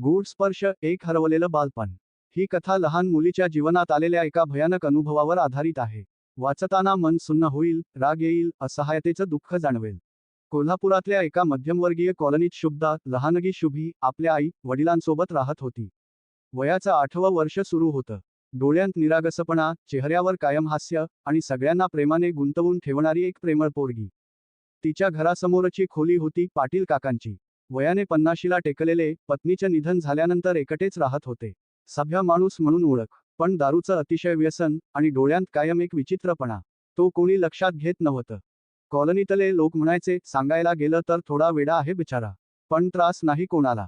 गूढ स्पर्श एक हरवलेलं बालपण. ही कथा लहान मुलीच्या जीवनात आलेल्या एका भयानक अनुभवावर आधारित आहे. वाचताना मन सुन्न होईल राग येईल असहायतेचं दुःख जाणवेल. कोल्हापुरातल्या एका मध्यमवर्गीय कॉलनीत शुभदा लहानगी शुभी आपल्या आई वडिलांसोबत राहत होती. वयाचं आठवं वर्ष सुरू होतं. डोळ्यांत निरागसपणा चेहऱ्यावर कायम हास्य आणि सगळ्यांना प्रेमाने गुंतवून ठेवणारी एक प्रेमळ पोरगी. तिच्या घरासमोरची खोली होती पाटील काकांची. वयाने पन्नाशीला टेकलेले पत्नीच्या निधन झाल्यानंतर एकटेच राहत होते. सभ्य माणूस म्हणून ओळख पण दारूचं अतिशय व्यसन आणि डोळ्यांत कायम एक विचित्रपणा तो कोणी लक्षात घेत नव्हतं. कॉलनीतले लोक म्हणायचे सांगायला गेलं तर थोडा वेडा आहे बिचारा पण त्रास नाही कोणाला.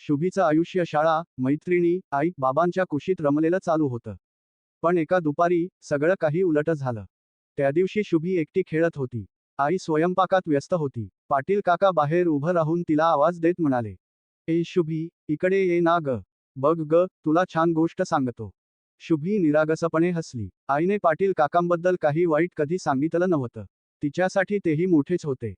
शुभीचं आयुष्य शाळा मैत्रिणी आई बाबांच्या कुशीत रमलेलं चालू होतं. पण एका दुपारी सगळं काही उलट झालं. त्या दिवशी शुभी एकटी खेळत होती. आई स्वयंपाकात व्यस्त होती. पाटील काका बाहेर उभं राहून तिला आवाज देत म्हणाले ए शुभी इकडे ये ना ग. बघ ग तुला छान गोष्ट सांगतो. शुभी निरागसपणे हसली. आईने पाटील काकांबद्दल काही वाईट कधी सांगितलं नव्हतं. तिच्यासाठी तेही मोठेच होते.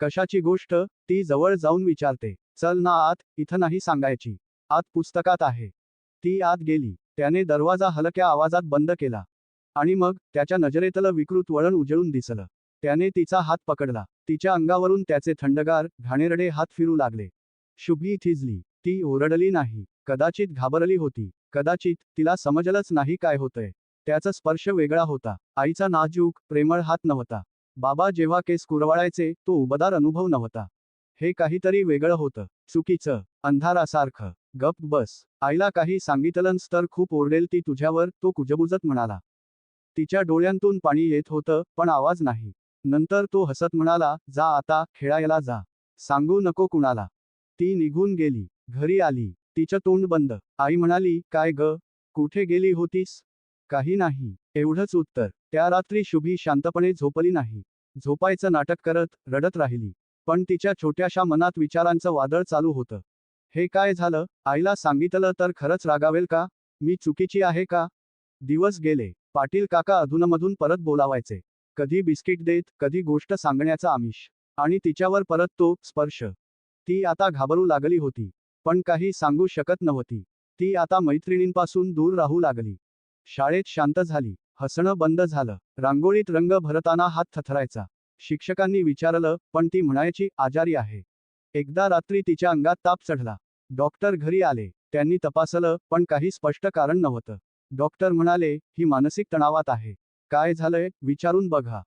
कशाची गोष्ट? ती जवळ जाऊन विचारते. चल ना आत इथं नाही सांगायची. आत पुस्तकात आहे. ती आत गेली. त्याने दरवाजा हलक्या आवाजात बंद केला. आणि मग त्याच्या नजरेतलं विकृत वळण उजळून दिसलं. त्याने तिचा हात पकडला. तिच्या अंगावरून त्याचे थंडगार घाणेरडे हात फिरू लागले. शुभी थिजली. ती ओरडली नाही. कदाचित घाबरली होती. कदाचित तिला समजलंच नाही काय होतंय. त्याचा स्पर्श वेगळा होता. आईचा नाजूक प्रेमळ हात नव्हता. बाबा जेव्हा केस कुरवाळायचे तो उबदार अनुभव नव्हता. हे काहीतरी वेगळं होतं. चुकीचं. अंधारासारखं. गप बस. आईला काही सांगितलंच तर खूप ओरडेल ती तुझ्यावर तो कुजबुजत म्हणाला. तिच्या डोळ्यांतून पाणी येत होतं पण आवाज नाही. नंतर तो हसत म्हणाला जा आता खेळायला जा. सांगू नको कुणाला. ती निघून गेली. घरी आली. तिचं तोंड बंद. आई म्हणाली काय ग? कुठे गेली होतीस? काही नाही. एवढंच उत्तर. त्या रात्री शुभी शांतपणे झोपली नाही. झोपायचं नाटक करत रडत राहिली. पण तिच्या छोट्याशा मनात विचारांचं वादळ चालू होतं. हे काय झालं? आईला सांगितलं तर खरंच रागावेल का? मी चुकीची आहे का? दिवस गेले. पाटील काका अधूनमधून परत बोलावायचे. कधी बिस्किट देत कधी गोष्ट सांगण्याचा आमिष. आणि तिच्यावर परत तो स्पर्श. ती आता घाबरू लागली होती. पण काही सांगू शकत नव्हती. ती आता मैत्रिणींपासून दूर राहू लागली. शाळेत शांत झाली. हसणं बंद झालं. रांगोळीत रंग भरताना हात थथरायचा. शिक्षकांनी विचारलं पण ती म्हणायची आजारी आहे. एकदा रात्री तिच्या अंगात ताप चढला. डॉक्टर घरी आले. त्यांनी तपासलं पण काही स्पष्ट कारण नव्हतं. डॉक्टर म्हणाले ही मानसिक तणावात आहे. काय झालंय? विचारून बघा.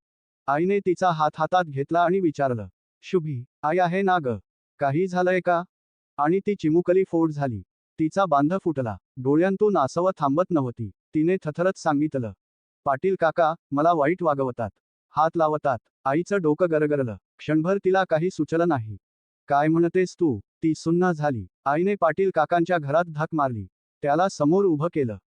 आईने तिचा हात हातात घेतला आणि विचारलं शुभी आई आहे ना ग? काही झालंय का? आणि ती चिमुकली फोड झाली. तिचा बांध फुटला. डोळ्यांतून आसवं थांबत नव्हती. तिने थथरत सांगितलं पाटील काका मला वाईट वागवतात. हात लावतात. आईचं डोकं गरगरलं. क्षणभर तिला काही सुचलं नाही. काय म्हणतेस तू? ती सुन्न झाली. आईने पाटील काकांच्या घरात धाक मारली. त्याला समोर उभं केलं.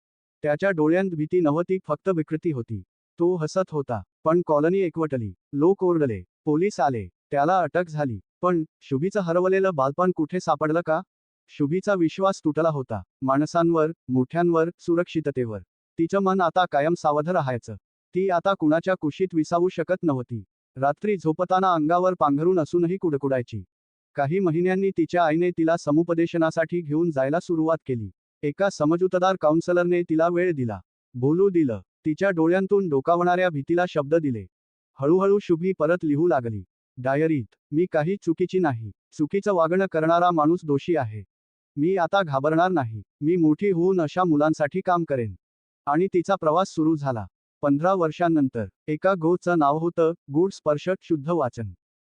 त्याच्या डोळ्यांत भीती नव्हती फक्त विकृती होती. तो हसत होता पण कॉलनी एकवटली. लोक ओरडले. पोलीस आले. त्याला अटक झाली. पण शुभीचं हरवलेलं बालपण कुठे सापडलं का? शुभीचा विश्वास तुटला होता. माणसांवर मोठ्यांवर सुरक्षिततेवर. तिचं मन आता कायम सावध राहायचं. ती आता कुणाच्या कुशीत विसावू शकत नव्हती. रात्री झोपताना अंगावर पांघरून असूनही कुडकुडायची. काही महिन्यांनी तिच्या आईने तिला समुपदेशनासाठी घेऊन जायला सुरुवात केली. एका समजूतदार काउन्सलरने तिला वेळ दिला. बोलू दिलं. तिच्या डोळ्यांतून डोकावणाऱ्या भीतीला शब्द दिले. हळूहळू शुभी परत लिहू लागली. डायरीत मी काही चुकीची नाही. चुकीचं वागणं करणारा माणूस दोषी आहे. मी आता घाबरणार नाही. मी मोठी होऊन अशा मुलांसाठी काम करेन. आणि तिचा प्रवास सुरू झाला. पंधरा वर्षांनंतर एका गोचं नाव होतं गुड स्पर्श शुद्ध वाचन.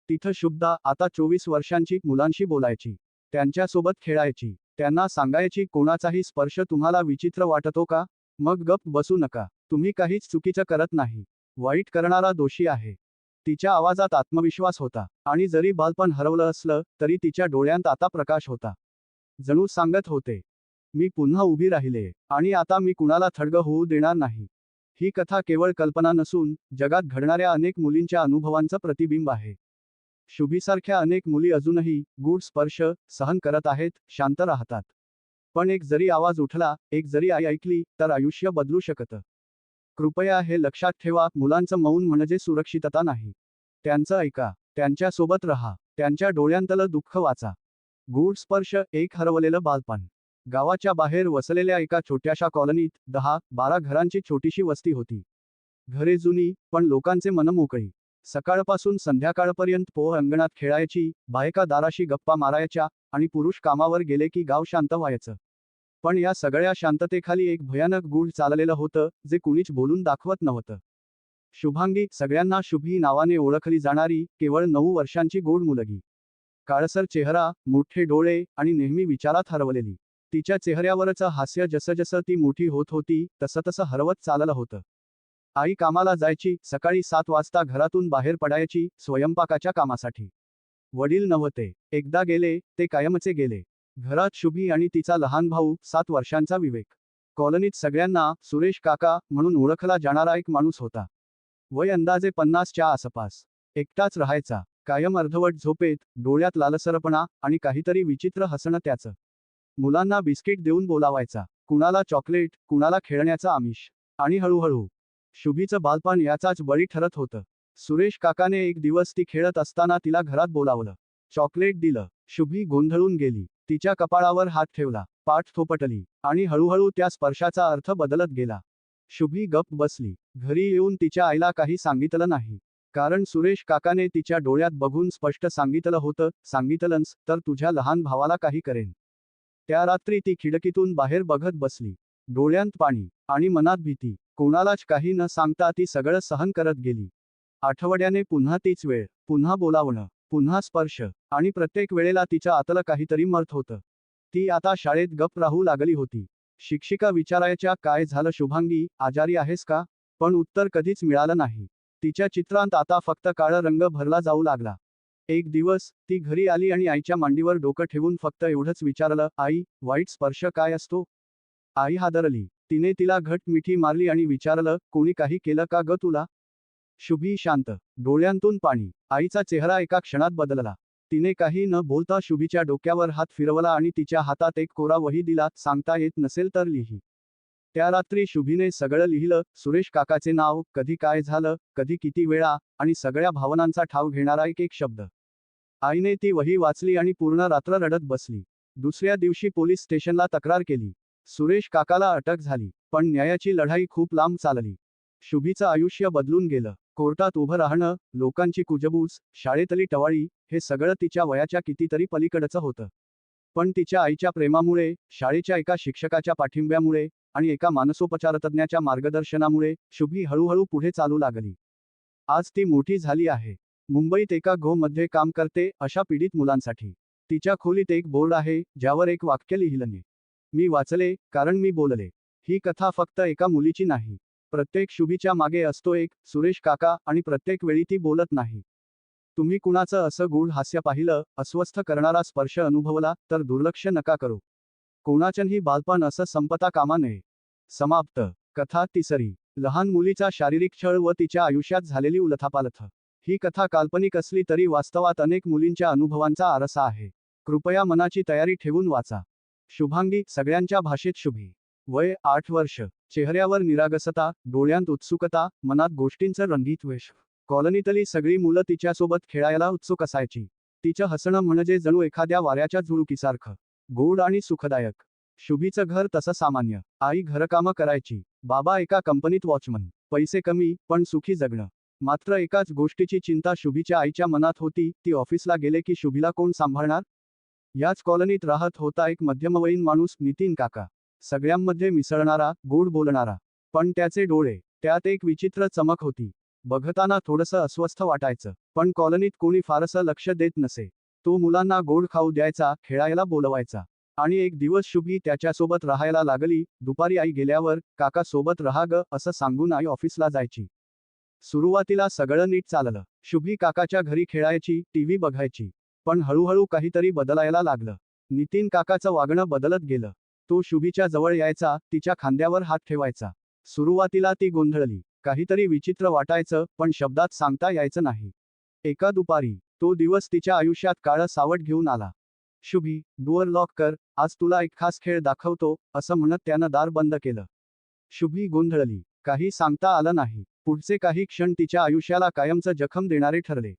तिथं शुभदा आता चोवीस वर्षांची मुलांशी बोलायची. त्यांच्यासोबत खेळायची. त्यांना सांगायची कोणाचाही स्पर्श तुम्हाला विचित्र वाटतो का? मग गप बसू नका. तुम्ही काहीच चुकीचं करत नाही. वाईट करणारा दोषी आहे. तिच्या आवाजात आत्मविश्वास होता आणि जरी बालपण हरवलं असलं तरी तिच्या डोळ्यांत आता प्रकाश होता. जणू सांगत होते मी पुन्हा उभी राहिले आणि आता मी कुणाला थडग होऊ देणार नाही. ही कथा केवळ कल्पना नसून जगात घडणाऱ्या अनेक मुलींच्या अनुभवांचं प्रतिबिंब आहे. शुभीसारख्या अनेक मुली अजूनही गूढ स्पर्श सहन करत आहेत शांत राहतात. पण एक जरी आवाज उठला एक जरी आई ऐकली तर आयुष्य बदलू शकतं. कृपया हे लक्षात ठेवा मुलांचं मौन म्हणजे सुरक्षितता नाही. त्यांचं ऐका त्यांच्यासोबत रहा त्यांच्या डोळ्यांतलं दुःख वाचा. गूढ स्पर्श एक हरवलेलं बालपण. गावाच्या बाहेर वसलेल्या एका छोट्याशा कॉलनीत दहा बारा घरांची छोटीशी वस्ती होती. घरे जुनी पण लोकांचे मन मोकळी. सकाळपासून संध्याकाळपर्यंत पोह अंगणात खेळायची बायका दाराशी गप्पा मारायच्या आणि पुरुष कामावर गेले की गाव शांत व्हायचं. पण या सगळ्या शांततेखाली एक भयानक गूढ चाललेलं होतं जे कुणीच बोलून दाखवत नव्हतं. शुभांगी सगळ्यांना शुभी नावाने ओळखली जाणारी केवळ नऊ वर्षांची गोड मुलगी. काळसर चेहरा मोठे डोळे आणि नेहमी विचारात हरवलेली. तिच्या चेहऱ्यावरचं हास्य जसजसं ती मोठी होत होती तसं तसं हरवत चाललं होतं. आई कामाला जायची सकाळी सात वाजता घरातून बाहेर पडायची स्वयंपाकाच्या कामासाठी. वडील नव्हते. एकदा गेले ते कायमचे गेले. घरात शुभी आणि तिचा लहान भाऊ सात वर्षांचा विवेक. कॉलनीत सगळ्यांना सुरेश काका म्हणून ओळखला जाणारा एक माणूस होता. वय अंदाजे पन्नासच्या आसपास. एकटाच राहायचा. कायम अर्धवट झोपेत डोळ्यात लालसरपणा आणि काहीतरी विचित्र हसणं त्याचं. मुलांना बिस्किट देऊन बोलावायचा. कुणाला चॉकलेट कुणाला खेळण्याचा आमिष. आणि हळूहळू. शुभीचं बालपण याचाच बळी ठरत होतं. सुरेश काकाने एक दिवस ती खेळत असताना तिला घरात बोलावलं. चॉकलेट दिलं. शुभी गोंधळून गेली. तिच्या कपाळावर हात ठेवला पाठ थोपटली आणि हळूहळू त्या स्पर्शाचा अर्थ बदलत गेला. शुभी गप बसली. घरी येऊन तिच्या आईला काही सांगितलं नाही. कारण सुरेश काकाने तिच्या डोळ्यात बघून स्पष्ट सांगितलं होतं सांगितलंस तर तुझ्या लहान भावाला काही करेन. त्या रात्री ती खिडकीतून बाहेर बघत बसली. डोळ्यांत पाणी आणि मनात भीती. कोणालाच काही न सांगता ती सगळं सहन करत गेली. आठवड्याने पुन्हा तीच वेळ पुन्हा बोलावणं. पुन्हा स्पर्श. आणि प्रत्येक वेळेला तिच्या आतलं काहीतरी मर्थ होतं. ती आता शाळेत गप राहू लागली होती. शिक्षिका विचारायच्या काय झालं शुभांगी? आजारी आहेस का? पण उत्तर कधीच मिळालं नाही. तिच्या चित्रांत आता फक्त काळा रंग भरला जाऊ लागला. एक दिवस ती घरी आली आणि आईच्या मांडीवर डोकं ठेवून फक्त एवढंच विचारलं आई वाईट स्पर्श काय असतो? आई हादरली. तिने तिला घट मिठी मारली आणि विचारलं कोणी काही केलं का ग तुला? शुभी शांत डोळ्यांतून पाणी. आईचा चेहरा एका क्षणात बदलला. तिने काही न बोलता शुभीच्या डोक्यावर हात फिरवला आणि तिच्या हातात एक कोरा वही दिला. सांगता येत नसेल तर लिही. त्या रात्री शुभीने सगळं लिहिलं. सुरेश काकाचे नाव कधी काय झालं कधी किती वेळा आणि सगळ्या भावनांचा ठाव घेणारा एक एक शब्द. आईने ती वही वाचली आणि पूर्ण रात्र रडत बसली. दुसऱ्या दिवशी पोलीस स्टेशनला तक्रार केली. सुरेश काकाला अटक झाली पण न्यायाची लढाई खूप लांब चालली. शुभीचं आयुष्य बदलून गेलं. कोर्टात उभं राहणं लोकांची कुजबूज शाळेतली टवाळी हे सगळं तिच्या वयाच्या कितीतरी पलीकडचं होतं. पण तिच्या आईच्या प्रेमामुळे शाळेच्या एका शिक्षकाच्या पाठिंब्यामुळे आणि एका मानसोपचारतज्ञाच्या मार्गदर्शनामुळे शुभी हळूहळू पुढे चालू लागली. आज ती मोठी झाली आहे. मुंबईत एका घोमध्ये काम करते अशा पीडित मुलांसाठी. तिच्या खोलीत एक बोर्ड आहे ज्यावर एक वाक्य लिहिलंने मी वाचले कारण मी बोलले. ही कथा फक्त एका मुलीची नाही. प्रत्येक शुभीच्या मागे असतो एक सुरेश काका आणि प्रत्येक वेळी ती बोलत नाही. तुम्ही कुणाचं असं गूढ हास्य पाहिलं अस्वस्थ करणारा स्पर्श अनुभवला तर दुर्लक्ष नका करू. कोणाचंही बालपण असं संपता कामा नये. समाप्त. कथा तिसरी. लहान मुलीचा शारीरिक छळ व तिच्या आयुष्यात झालेली उलथापालथ. ही कथा काल्पनिक असली तरी वास्तवात अनेक मुलींच्या अनुभवांचा आरसा आहे. कृपया मनाची तयारी ठेवून वाचा. शुभांगी सगळ्यांच्या भाषेत शुभी. वय आठ वर्ष. चेहऱ्यावर निरागसता डोळ्यांत उत्सुकता मनात गोष्टींचं रंगीत वेश. कॉलनीतली सगळी मुलं तिच्यासोबत खेळायला उत्सुक असायची. तिचं हसणं म्हणजे जणू एखाद्या वाऱ्याच्या झुळुकीसारखं. गोड आणि सुखदायक. शुभीचं घर तसं सामान्य. आई घरकामं करायची. बाबा एका कंपनीत वॉचमन. पैसे कमी पण सुखी जगणं. मात्र एकाच गोष्टीची चिंता शुभीच्या आईच्या मनात होती ती ऑफिसला गेले की शुभीला कोण सांभाळणार? याच कॉलनीत राहत होता एक मध्यमवयीन माणूस नितीन काका. सगळ्यांमध्ये मिसळणारा गोड बोलणारा. पण त्याचे डोळे त्यात एक विचित्र चमक होती. बघताना थोडंसं अस्वस्थ वाटायचं. पण कॉलनीत कोणी फारसं लक्ष देत नसे. तो मुलांना गोड खाऊ द्यायचा खेळायला बोलवायचा. आणि एक दिवस शुभी त्याच्यासोबत राहायला लागली दुपारी आई गेल्यावर काका सोबत राहा ग असं सांगून आई ऑफिसला जायची. सुरुवातीला सगळं नीट चाललं. शुभी काकाच्या घरी खेळायची टीव्ही बघायची. पण हळूहळू काहीतरी बदलायला लागलं. नितीन काकाचं वागणं बदलत गेलं. तो शुभीच्या जवळ यायचा तिच्या खांद्यावर हात ठेवायचा. सुरुवातीला ती गोंधळली. काहीतरी विचित्र वाटायचं पण शब्दात सांगता यायचं नाही. एका दुपारी तो दिवस तिच्या आयुष्यात काळ सावट घेऊन आला. शुभी डुअर लॉक कर आज तुला एक खास खेळ दाखवतो असं म्हणत त्यानं दार बंद केलं. शुभी गोंधळली. काही सांगता आलं नाही. पुढचे काही क्षण तिच्या आयुष्याला कायमचं जखम देणारे ठरले.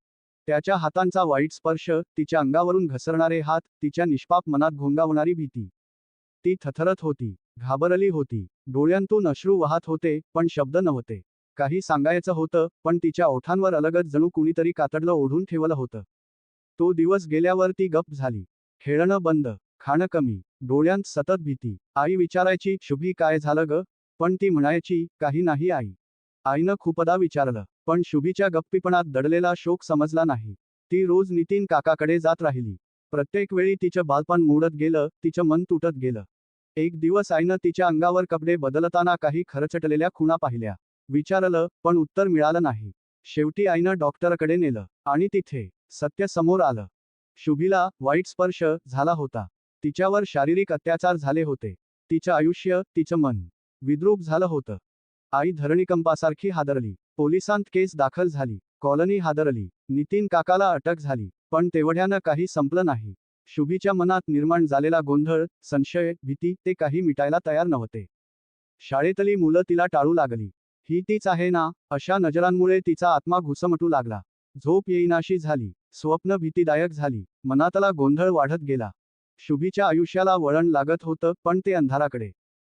त्याच्या हातांचा वाईट स्पर्श तिच्या अंगावरून घसरणारे हात तिच्या निष्पाप मनात घोंगावणारी भीती. ती थथरत होती घाबरली होती डोळ्यांतून अश्रू वाहत होते पण शब्द नव्हते. काही सांगायचं होतं पण तिच्या ओठांवर अलगच जणू कुणीतरी कातडलं ओढून ठेवलं होतं. तो दिवस गेल्यावर ती गप्प झाली. खेळणं बंद खाणं कमी डोळ्यांत सतत भीती. आई विचारायची शुभी काय झालं ग? पण ती म्हणायची काही नाही आई. आईनं खूपदा विचारलं पण शुभीच्या गप्पीपणात दडलेला शोक समजला नाही. ती रोज नितीन काकाकडे जात राहिली. प्रत्येक वेळी तिचं बालपण मोडत गेलं तिचं मन तुटत गेलं. एक दिवस आईनं तिच्या अंगावर कपडे बदलताना काही खरचटलेल्या खुणा पाहिल्या. विचारलं पण उत्तर मिळालं नाही. शेवटी आईनं डॉक्टरकडे नेलं आणि तिथे सत्य समोर आलं. शुभीला वाईट स्पर्श झाला होता. तिच्यावर शारीरिक अत्याचार झाले होते. तिचं आयुष्य तिचं मन विद्रूप झालं होतं. आई धरणीकंपासारखी हादरली. पोलिसांत केस दाखल झाली. कॉलनी हादरली. नितीन काकाला अटक झाली. पण तेवढ्यानं काही संपलं नाही. शुभीच्या मनात निर्माण झालेला गोंधळ संशय भीती ते काही मिटायला तयार नव्हते. शाळेतली मुलं तिला टाळू लागली. ही तीच आहे ना? अशा नजरांमुळे तिचा आत्मा घुसमटू लागला. झोप येईनाशी झाली. स्वप्न भीतीदायक झाली. मनातला गोंधळ वाढत गेला. शुभीच्या आयुष्याला वळण लागत होतं पण ते अंधाराकडे.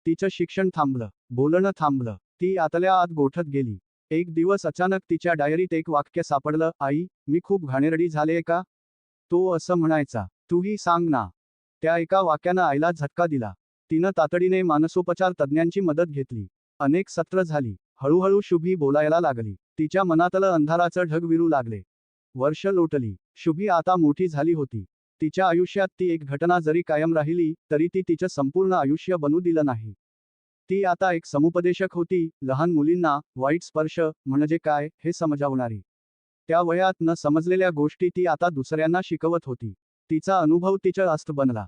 तिचं शिक्षण थांबलं. बोलणं थांबलं. ती आतल्या आत गोठत गेली. एक दिवस अचानक तिच्या डायरीत एक वाक्य सापडलं आई मी खूप घाणेरडी झालेय का? तो असं म्हणायचा तूही सांग ना. त्या एका वाक्यानं आईला झटका दिला. तिनं तातडीने मानसोपचार तज्ज्ञांची मदत घेतली. अनेक सत्र झाली. हळूहळू शुभी बोलायला लागली. तिच्या मनातलं अंधाराचं ढग विरू लागले. वर्ष लोटली. शुभी आता मोठी झाली होती. तिच्या आयुष्यात ती एक घटना जरी कायम राहिली तरी ती तिचं संपूर्ण आयुष्य बनू दिलं नाही. ती आता एक समुपदेशक होती लहान मुलींना वाईट स्पर्श म्हणजे काय हे समजावणारी. त्या वयात न समजलेल्या गोष्टी ती आता दुसऱ्यांना शिकवत होती. तिचा अनुभव तिचं अस्त बनला.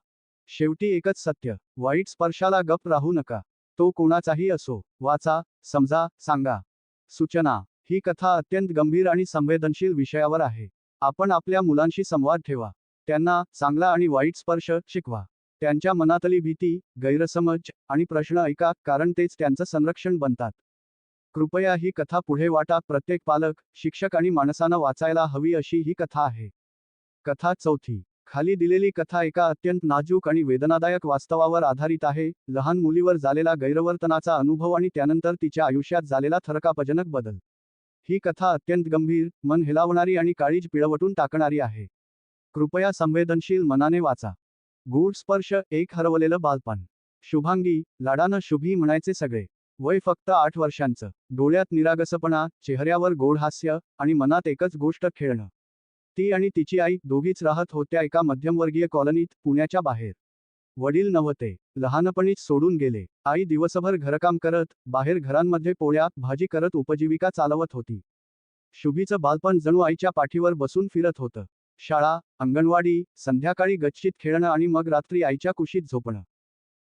शेवटी एकच सत्य वाईट स्पर्शाला गप राहू नका. तो कोणाचाही असो वाचा समजा सांगा. सूचना ही कथा अत्यंत गंभीर आणि संवेदनशील विषयावर आहे. आपण आपल्या मुलांशी संवाद ठेवा. त्यांना चांगला आणि वाईट स्पर्श शिकवा. त्यांच्या मनातली भीती गैरसमज आणि प्रश्न ऐका कारण तेच त्यांचं संरक्षण बनतात. कृपया ही कथा पुढे वाटा. प्रत्येक पालक शिक्षक आणि माणसानं वाचायला हवी अशी ही कथा आहे. कथा चौथी. खाली दिलेली कथा एका अत्यंत नाजूक आणि वेदनादायक वास्तवावर आधारित आहे. लहान मुलीवर झालेला गैरवर्तनाचा अनुभव आणि त्यानंतर तिच्या आयुष्यात झालेला थरकापजनक बदल. ही कथा अत्यंत गंभीर मन हेलावणारी आणि काळीज पिळवटून टाकणारी आहे. कृपया संवेदनशील मनाने वाचा. गूढ स्पर्श एक हरवलेलं बालपण. शुभांगी लाडानं शुभी म्हणायचे सगळे. वय फक्त आठ वर्षांचं. डोळ्यात निरागसपणा चेहऱ्यावर गोड हास्य आणि मनात एकच गोष्ट खेळणं. ती आणि तिची आई दोघीच राहत होत्या एका मध्यमवर्गीय कॉलनीत पुण्याच्या बाहेर. वडील नव्हते. लहानपणीच सोडून गेले. आई दिवसभर घरकाम करत बाहेर घरांमध्ये पोळ्या भाजी करत उपजीविका चालवत होती. शुभीचं बालपण जणू आईच्या पाठीवर बसून फिरत होतं. शाळा अंगणवाडी संध्याकाळी गच्चीत खेळणं आणि मग रात्री आईच्या कुशीत झोपणं.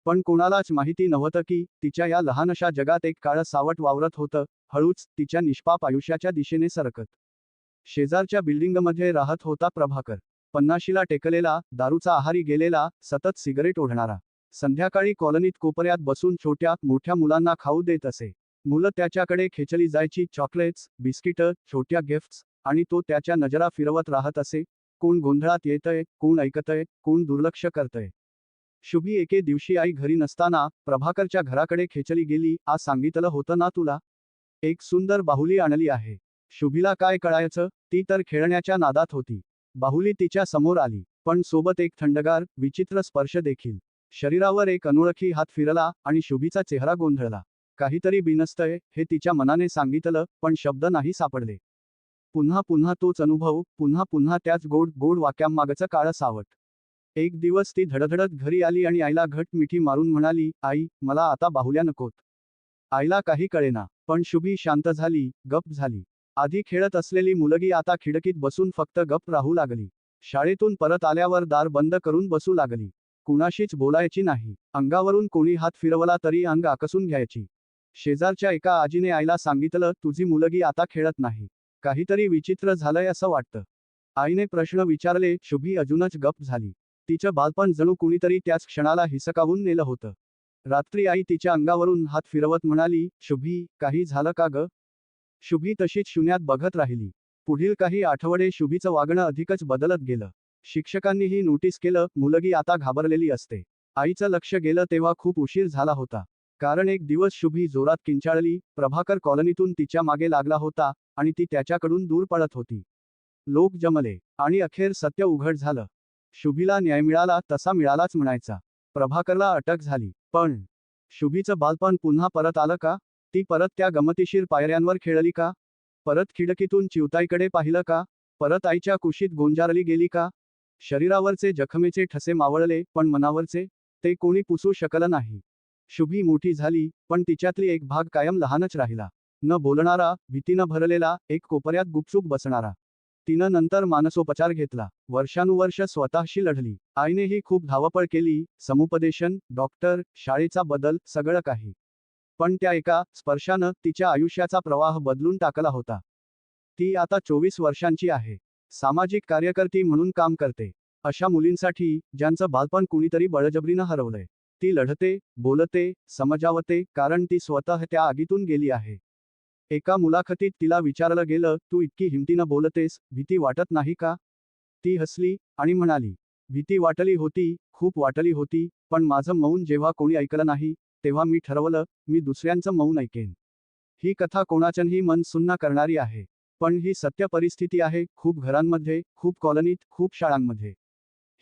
पण कोणालाच माहिती नव्हतं की तिच्या या लहानशा जगात एक काळं सावट वावरत होतं हळूच तिच्या निष्पाप आयुष्याच्या दिशेने सरकत. शेजारच्या बिल्डिंगमध्ये राहत होता प्रभाकर. पन्नाशीला टेकलेला दारूचा आहारी गेलेला सतत सिगरेट ओढणारा. संध्याकाळी कॉलनीत कोपऱ्यात बसून छोट्या मोठ्या मुलांना खाऊ देत असे. मुलं त्याच्याकडे खेचली जायची चॉकलेट्स बिस्किटं छोट्या गिफ्ट्स आणि तो त्याच्या नजरा फिरवत राहत असे कोण गोंधळात येतय कोण ऐकतय कोण दुर्लक्ष करतय. शुभी एके दिवशी आई घरी नसताना प्रभाकरच्या घराकडे खेचली गेली आज सांगितलं होतं ना तुला? एक सुंदर बाहुली आणली आहे. शुभीला काय कळायचं ती तर खेळण्याच्या नादात होती. बाहुली तिच्या समोर आली पण सोबत एक थंडगार विचित्र स्पर्श देखील. शरीरावर एक अनोळखी हात फिरला आणि शुभीचा चेहरा गोंधळला. काहीतरी बिनस्तय हे तिच्या मनाने सांगितलं पण शब्द नाही सापडले. पुन्हा पुन्हा तोच अनुभव पुन्हा पुन्हा त्याच गोड गोड वाक्यांमागचं काळं सावट. एक दिवस ती धडधडत घरी आली आणि आईला घट मिठी मारून म्हणाली आई मला आता बाहुल्या नकोत. आईला काही कळेना पण शुभी शांत झाली गप झाली. आधी खेळत असलेली मुलगी आता खिडकीत बसून फक्त गप राहू लागली. शाळेतून परत आल्यावर दार बंद करून बसू लागली. कुणाशीच बोलायची नाही. अंगावरून कोणी हात फिरवला तरी अंग आकसून घ्यायची. शेजारच्या एका आजीने आईला सांगितलं तुझी मुलगी आता खेळत नाही. काहीतरी विचित्र झालंय असं वाटतं. आईने प्रश्न विचारले शुभी अजूनच गप झाली. तिचं बालपण जणू कुणीतरी त्याच क्षणाला हिसकावून नेलं होतं. रात्री आई तिच्या अंगावरून हात फिरवत म्हणाली शुभी काही झालं का ग? शुभी तशीच शून्यात बघत राहिली. पुढील काही आठवडे शुभीचं वागणं अधिकच बदलत गेलं. शिक्षकांनीही नोटीस केलं मुलगी आता घाबरलेली असते. आईचं लक्ष गेलं तेव्हा खूप उशीर झाला होता. कारण एक दिवस शुभी जोरात किंचाळली प्रभाकर कॉलनीतून तिच्यामागे लागला होता. आणि ती त्याच्याकडून दूर पळत होती. लोक जमले आणि अखेर सत्य उघड झालं. शुभीला न्याय मिळाला तसा मिळालाच म्हणायचा. प्रभाकरला अटक झाली. पण शुभीचं बालपण पुन्हा परत आलं का? ती परत त्या गमतीशीर पायऱ्यांवर खेळली का? परत खिडकीतून चिवताईकडे पाहिलं का? परत आईच्या कुशीत गोंजारली गेली का? शरीरावरचे जखमेचे ठसे मावळले पण मनावरचे? ते कोणी पुसू शकलं नाही. शुभी मोठी झाली पण तिच्यातली एक भाग कायम लहानच राहिला. न बोलणारा भीतीनं भरलेला एक कोपऱ्यात गुपचूप बसणारा. तिनं नंतर मानसोपचार घेतला. वर्षानुवर्ष स्वतःशी लढली. आईनेही खूप धावपळ केली. समुपदेशन डॉक्टर शाळेचा बदल सगळं काही. पण त्या एका स्पर्शानं तिच्या आयुष्याचा प्रवाह बदलून टाकला होता. ती आता चोवीस वर्षांची आहे. सामाजिक कार्यकर्ती म्हणून काम करते. अशा मुलींसाठी ज्यांचं बालपण कुणीतरी बळजबरीनं हरवलंय. ती लढते बोलते समजावते कारण ती स्वतः त्या आगीतून गेली आहे. एका मुलाखतीत तिला विचारलं गेलं तू इतकी हिमतीनं बोलतेस भीती वाटत नाही का? ती हसली आणि म्हणाली भीती वाटली होती खूप वाटली होती पण माझं मौन जेव्हा कोणी ऐकलं नाही तेव्हा मी ठरवलं मी दुसऱ्यांचं मौन ऐकेन. ही कथा कोणाचंही मन सुन्न करणारी आहे पण ही सत्य परिस्थिती आहे खूप घरांमध्ये खूप कॉलनीत खूप शाळांमध्ये.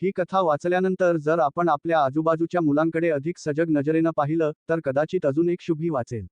ही कथा वाचल्यानंतर जर आपण आपल्या आजूबाजूच्या मुलांकडे अधिक सजग नजरेनं पाहिलं तर कदाचित अजून एक शुभी वाचेल.